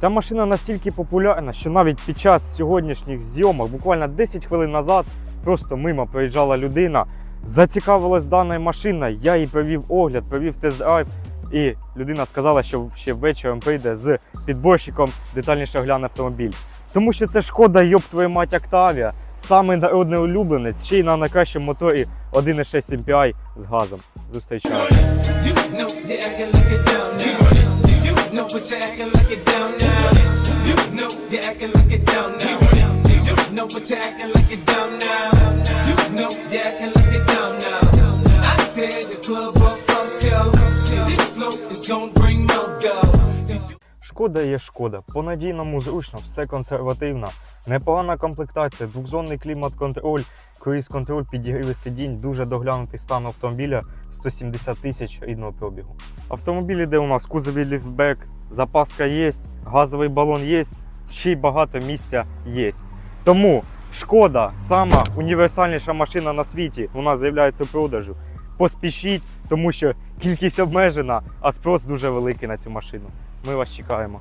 Ця машина настільки популярна, що навіть під час сьогоднішніх зйомок, буквально 10 хвилин назад, просто мимо проїжджала людина, зацікавилась даною машиною, я їй провів огляд, провів тест-драйв, і людина сказала, що ще вечором прийде з підборщиком детальніше огляне автомобіль. Тому що це шкода, йоб твою мать Octavia, самий народний улюбленець, ще й на найкращому моторі 1.6 MPI з газом. Зустрічаю. You're acting like it down now. You know what you're acting like it down now. You know you're acting like it down now. I tear the club up for show. This flow is gonna bring more dough. Шкода є шкода. По надійному зручно, все консервативно. Непогана комплектація, двохзонний клімат-контроль, круїз-контроль, підігріви сидінь, дуже доглянутий стан автомобіля 170 тисяч рідного пробігу. Автомобіль іде у нас в кузові ліфтбек, запаска є, газовий балон є, ще й багато місця є. Тому шкода, сама універсальніша машина на світі, вона з'являється у продажу. Поспішіть, тому що кількість обмежена, а спрос дуже великий на цю машину. Ми вас чекаємо.